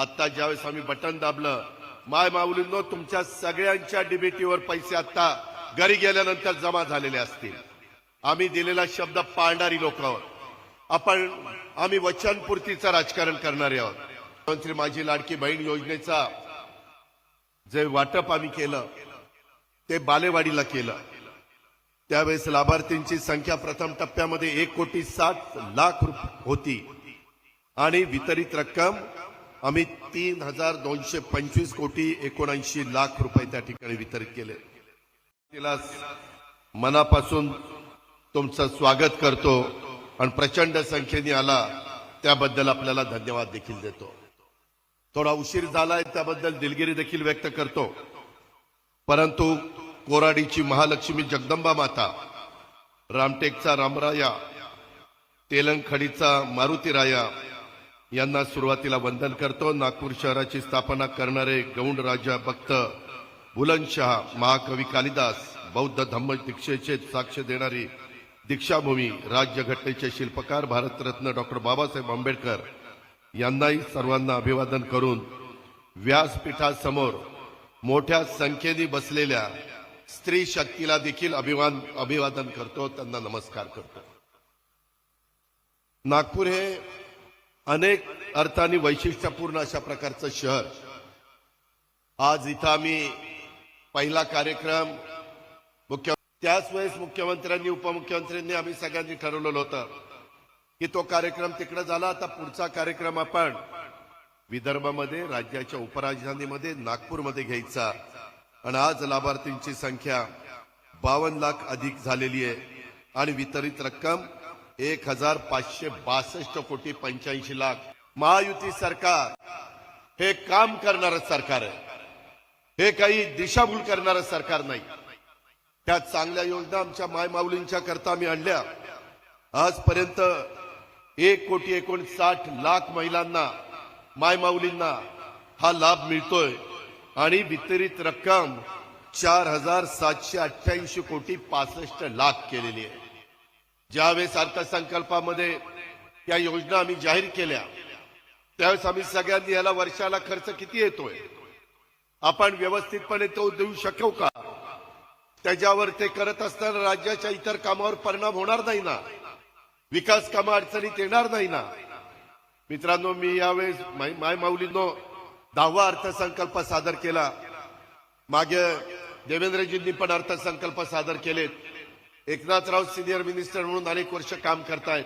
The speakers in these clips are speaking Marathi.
आता ज्यावेळेस आम्ही बटन दाबलं माय माऊलींनो तुमच्या सगळ्यांच्या डिबेटीवर पैसे आता घरी गेल्यानंतर जमा झालेले असतील. आम्ही दिलेला शब्द पाळणारी लोक आहोत. आपण आम्ही वचनपूर्तीचं राजकारण करणारे आहोत. मुख्यमंत्री माझी लाडकी बहीण योजनेचा जे वाटप आम्ही केलं ते बालेवाडीला केलं. त्यावेळेस लाभार्थींची संख्या प्रथम टप्प्यामध्ये एक कोटी सात लाख रुप- होती. आणि वितरित रक्कम आम्ही तीन हजार दोनशे पंचवीस कोटी एकोणऐंशी लाख रुपये त्या ठिकाणी वितरित केले. तिला मनापासून तुमचं स्वागत करतो आणि प्रचंड संख्येने आला त्याबद्दल आपल्याला धन्यवाद देखील देतो. थोडा उशीर झालाय त्याबद्दल दिलगिरी देखील व्यक्त करतो. परंतु कोराडीची महालक्ष्मी जगदंबा माता रामटेकचा रामराया तेलंगखडीचा मारुतीराया यांना सुरुवातीला वंदन करतो. नागपूर शहराची स्थापना करणारे गौंड राजा भक्त बुलंदशहा महाकवी कालिदास बौद्ध धम्म दीक्षेचे साक्ष देणारी दीक्षाभूमी राज्यघटनेचे शिल्पकार भारतरत्न डॉक्टर बाबासाहेब आंबेडकर यांनाही सर्वांना अभिवादन करून व्यासपीठासमोर मोठ्या संख्येने बसलेल्या स्त्री शक्तीला देखील अभिवान अभिवादन करतो. त्यांना नमस्कार करतो. नागपूर हे अनेक अर्थाने वैशिष्ट्यपूर्ण अशा प्रकारचं शहर. आज इथं आम्ही पहिला कार्यक्रम मुख्य त्याच वेळेस मुख्यमंत्र्यांनी उपमुख्यमंत्र्यांनी आम्ही सगळ्यांनी ठरवलेलं होतं की तो कार्यक्रम तिकडे झाला आता पुढचा कार्यक्रम आपण विदर्भामध्ये राज्याच्या उपराजधानीमध्ये नागपूरमध्ये घ्यायचा. आणि आज लाभार्थींची संख्या बावन्न लाख अधिक झालेली आहे. आणि वितरित रक्कम एक हजार पाचशे बासष्ट कोटी पंच्याऐंशी लाख महायुती सरकार. हे काम करणारं सरकार आहे. हे काही दिशाभूल करणारं सरकार नाही. त्या चांगल्या योजना आमच्या मायमाऊलींच्या करता आम्ही आणल्या. आजपर्यंत एक कोटी एकोणसाठ लाख महिलांना मायमाऊलींना हा लाभ मिळतोय. आणि वितरित रक्कम चार हजार सातशे अठ्ठ्याऐंशी कोटी पासष्ट लाख केलेली आहे. ज्यावेळेस अर्थसंकल्पामध्ये या योजना आम्ही जाहीर केल्या त्यावेळेस आम्ही सगळ्यांनी याला वर्षाला खर्च किती येतोय? आपण व्यवस्थितपणे तो देऊ शकू का? त्याच्यावर ते करत असताना राज्याच्या इतर कामावर परिणाम होणार नाही ना? विकास कामं अडचणीत येणार नाही ना? मित्रांनो मी यावेळेस माय माय माऊलींनो दहावा अर्थसंकल्प सादर केला. मागे देवेंद्रजींनी पण अर्थसंकल्प सादर केलेत. एकनाथराव सिनियर मिनिस्टर म्हणून अनेक वर्ष काम करतायत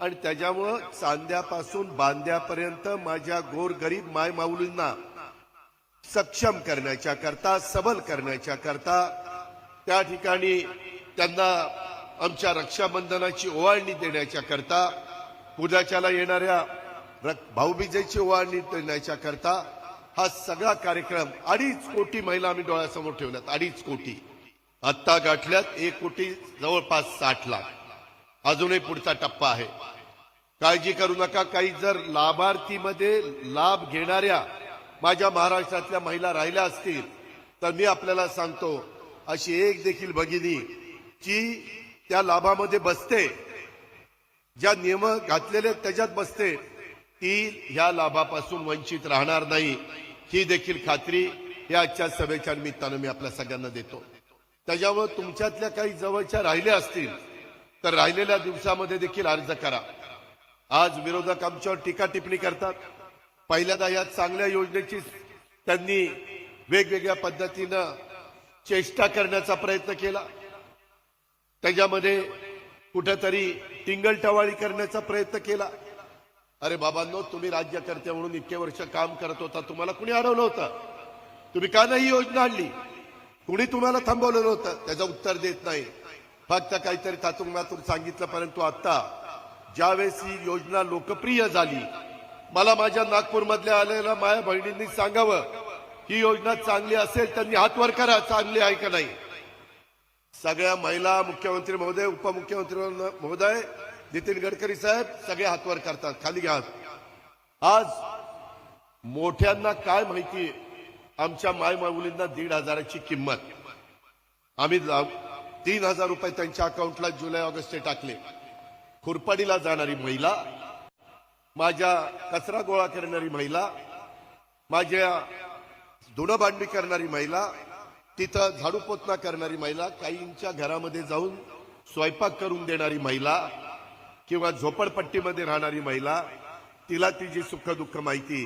आणि त्याच्यामुळं चांद्यापासून बांद्यापर्यंत माझ्या गोरगरीब माय माऊलींना सक्षम करण्याच्या करता सबल करण्याच्या करता त्या ठिकाणी त्यांना आमच्या रक्षाबंधनाची ओवाळणी देण्याच्या करता पूजाच्याला येणाऱ्या भाऊबीजेची ओवाळणी देण्याच्या करता हा सगळा कार्यक्रम अडीच कोटी महिला आम्ही डोळ्यासमोर ठेवल्यात अडीच कोटी. आत्ता गाठल्यात एक कोटी जवळपास साठ लाख. अजूनही पुढचा टप्पा आहे. काळजी करू नका. काही जर लाभार्थीमध्ये लाभ घेणाऱ्या माझ्या महाराष्ट्रातल्या महिला राहिल्या असतील तर मी आपल्याला सांगतो अशी एक देखील भगिनी जी त्या लाभामध्ये बसते. ज्या नियम घातलेले त्याच्यात बसते. ती ह्या लाभापासून वंचित राहणार नाही. ही देखील खात्री. या आजच्या सभेच्या निमित्तानं मी आपल्या सगळ्यांना देतो. त्याच्यामुळे तुमच्यातल्या काही जवळच्या राहिल्या असतील तर राहिलेल्या दिवसामध्ये देखील अर्ज करा. आज विरोधक आमच्यावर टीका टिप्पणी करतात. पहिल्यांदा या चांगल्या योजनेची त्यांनी वेगवेगळ्या पद्धतीनं चेष्टा करण्याचा प्रयत्न केला. त्याच्यामध्ये कुठेतरी टिंगलटवाळी करण्याचा प्रयत्न केला. अरे बाबांनो तुम्ही राज्यकर्ते म्हणून इतके वर्ष काम करत होता तुम्हाला कुणी अडवलं होतं? तुम्ही का नाही ही योजना आणली? कुणी तुम्हाला थांबवलं होतं? त्याचं उत्तर देत नाही. फक्त काहीतरी तातून मातून सांगितलं परंतु आता ज्यावेळेस ही योजना लोकप्रिय झाली मला माझ्या नागपूरमधल्या आलेल्या माझ्या बहिणींनी सांगावं ही योजना चांगली असेल त्यांनी हात वर करा चांगली आहे का नाही? सगळ्या महिला मुख्यमंत्री महोदय उपमुख्यमंत्री महोदय नितीन गडकरी साहेब सगळे हातवर करतात खाली घ्या. आज मोठ्यांना काय माहिती आमच्या माय माऊलींना दीड हजाराची किंमत. आम्ही तीन हजार रुपये त्यांच्या अकाउंटला जुलै ऑगस्टचे टाकले. खुरपाडीला जाणारी महिला माझ्या कचरा गोळा करणारी महिला माझ्या धुणंभांडी करणारी महिला तिथं झाडू पोतना करणारी महिला काहींच्या घरामध्ये जाऊन स्वयंपाक करून देणारी महिला किंवा झोपडपट्टीमध्ये राहणारी महिला तिला तिची सुख दुःख माहिती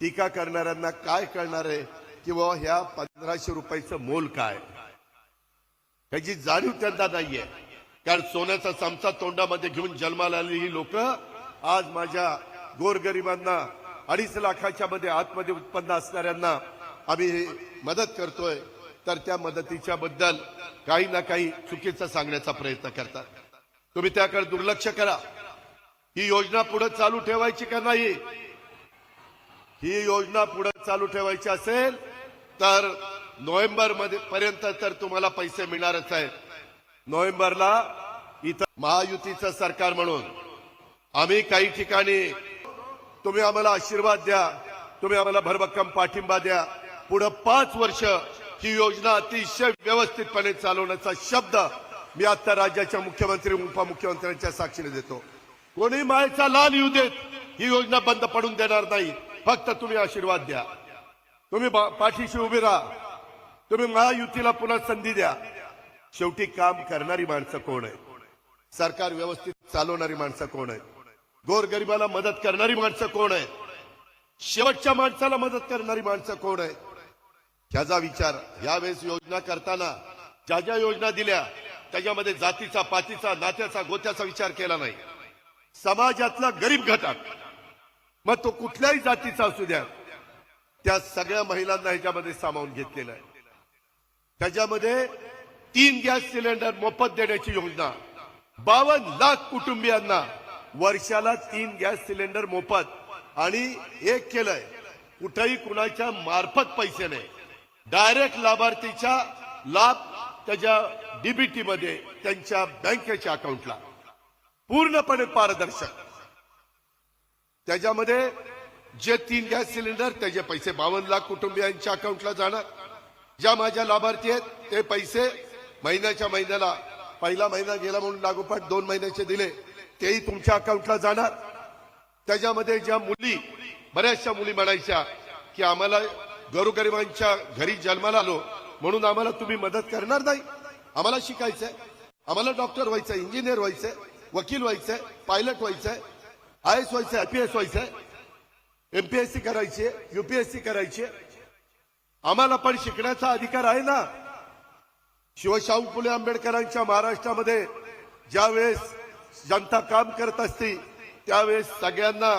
टीका करणाऱ्यांना काय कळणार आहे? किंवा ह्या पंधराशे रुपयाचं मोल काय? त्याची जाणीव त्यांना नाहीये. कारण सोन्याचा चमचा तोंडामध्ये घेऊन जन्माला आलेली ही लोक आज माझ्या गोरगरिबांना अडीच लाखाच्या मध्ये आतमध्ये उत्पन्न असणाऱ्यांना आम्ही मदत करतोय. तर त्या मदतीच्या बद्दल काही ना काही चुकीचं सांगण्याचा प्रयत्न करतात. तुम्ही त्याकडे दुर्लक्ष करा. ही योजना पुढे चालू ठेवायची का नाही? ही योजना पुढे चालू ठेवायची असेल तर नोव्हेंबरमध्ये पर्यंत तर तुम्हाला पैसे मिळणारच आहेत. नोव्हेंबरला इथं महायुतीचं सरकार म्हणून आम्ही काही ठिकाणी तुम्ही आम्हाला आशीर्वाद द्या तुम्ही आम्हाला भरभक्कम पाठिंबा द्या. पुढे पाच वर्ष ही योजना अतिशय व्यवस्थितपणे चालवण्याचा शब्द मी आता राज्याच्या मुख्यमंत्री उपमुख्यमंत्र्यांच्या साक्षीने देतो. कोणी मायचा लाल येऊ देत ही योजना बंद पडून देणार नाही. फक्त तुम्ही आशीर्वाद द्या. तुम्ही पाठीशी उभे राहा. तुम्ही महायुतीला पुन्हा संधी द्या. शेवटी काम करणारी माणसं कोण आहे सरकार व्यवस्थित चालवणारी माणसं कोण आहे गोरगरिबाला मदत करणारी माणसं कोण आहे शेवटच्या माणसाला मदत करणारी माणसं कोण आहे ह्याचा विचार यावेळेस योजना करताना ज्या ज्या योजना दिल्या त्याच्यामध्ये जातीचा पातीचा नात्याचा गोत्याचा विचार केला नाही. समाजातला गरीब घटक. मग तो कुठल्याही जातीचा असू द्या. त्या सगळ्या महिलांना ह्याच्यामध्ये सामावून घेतलेलं आहे. त्याच्यामध्ये तीन गॅस सिलेंडर मोफत देण्याची योजना बावन्न लाख कुटुंबियांना वर्षाला तीन गॅस सिलेंडर मोफत आणि एक केलंय कुठेही कुणाच्या मार्फत पैसे नाही. डायरेक्ट लाभार्थीच्या लाभ त्याच्या डीबीटी मध्ये त्यांच्या बँकेच्या अकाउंटला पूर्णपणे पारदर्शक. त्याच्यामध्ये जे तीन गॅस सिलेंडर त्याचे पैसे बावन्न लाख कुटुंबियांच्या अकाउंटला जाणार ज्या माझ्या लाभार्थी आहेत ते पैसे महिन्याच्या महिन्याला पहिला महिना गेला म्हणून लागोपाठ दोन महिन्याचे दिले तेही तुमच्या अकाउंटला जाणार. त्याच्यामध्ये ज्या मुली बऱ्याचशा मुली म्हणायच्या की आम्हाला गरुगरिबांच्या घरी जन्माला आलो म्हणून आम्हाला तुम्ही मदत करणार नाही. आम्हाला शिकायचंय. आम्हाला डॉक्टर व्हायचंय इंजिनियर व्हायचंय वकील व्हायचंय पायलट व्हायचंय आय एस व्हायचंय आयपीएस व्हायचंय. एमपीएससी करायची युपीएससी करायची. आम्हाला पण शिकण्याचा अधिकार आहे ना? शिवशाहू फुले आंबेडकरांच्या महाराष्ट्रामध्ये ज्यावेळेस जनता काम करत असती त्यावेळेस सगळ्यांना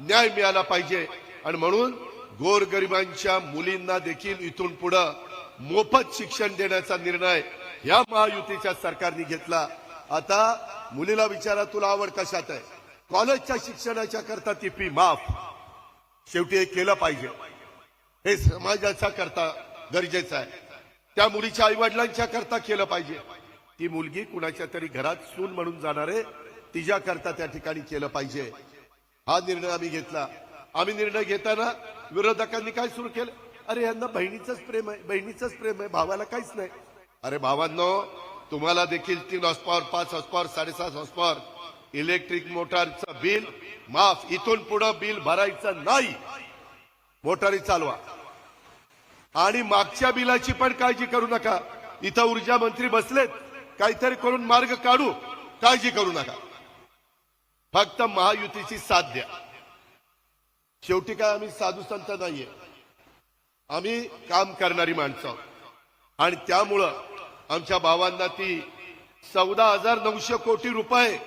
न्याय मिळाला पाहिजे. आणि म्हणून गोरगरिबांच्या मुलींना देखील इथून पुढं मोफत शिक्षण देण्याचा निर्णय या महायुतीच्या सरकारने घेतला. आता मुलीला विचारा तुला आवड कशात आहे? कॉलेजच्या शिक्षणाच्या करता ती फी माफ. शेवटी हे केलं पाहिजे. हे समाजाचा करता गरजेचं आहे. त्या मुलीच्या आई वडिलांच्या करता केलं पाहिजे. ती मुलगी कुणाच्या तरी घरात सून म्हणून जाणार आहे तिच्या करता त्या ठिकाणी केलं पाहिजे. हा निर्णय आम्ही घेतला. आम्ही निर्णय घेताना विरोधकांनी काय सुरू केलं? अरे यांना बहिणीचंच प्रेम आहे. बहिणीचंच प्रेम आहे. भावाला काहीच नाही. अरे भावांनो तुम्हाला देखील तीन हॉस्पॉवर पाच हॉस्पॉवर साडेसात हॉस्पॉवर इलेक्ट्रिक मोटारचं बिल माफ. इथून पुढं बिल भरायचं नाही. मोटारी चालवा. आणि मागच्या बिलाची पण काळजी करू नका. इथं ऊर्जा मंत्री बसलेत. काहीतरी करून मार्ग काढू. काळजी करू नका. फक्त महायुतीची साथ द्या. शेवटी काय आम्ही साधू संत नाहीये. आम्ही काम करणारी माणसं. आणि त्यामुळं आमच्या भावांना ती चौदा हजार नऊशे कोटी रुपये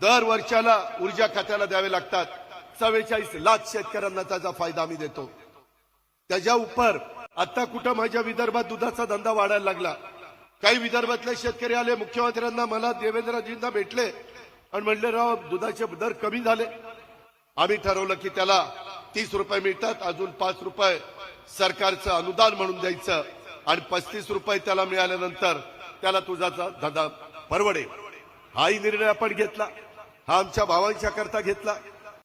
दर वर्षाला ऊर्जा खात्याला द्यावे लागतात. चव्वेचाळीस लाख शेतकऱ्यांना त्याचा फायदा आम्ही देतो. त्याच्या उपर आता कुठं माझ्या विदर्भात दुधाचा धंदा वाढायला लागला. काही विदर्भातले शेतकरी आले मुख्यमंत्र्यांना मला देवेंद्रजींना भेटले. आणि म्हणले राव दुधाचे दर कमी झाले. आम्ही ठरवलं की त्याला तीस रुपये मिळतात अजून पाच रुपये सरकारचं अनुदान म्हणून द्यायचं. आणि पस्तीस रुपये त्याला मिळाल्यानंतर त्याला तुझाचा धंदा परवडेल. हाही निर्णय आपण घेतला. हा आमच्या भावांच्या करता घेतला.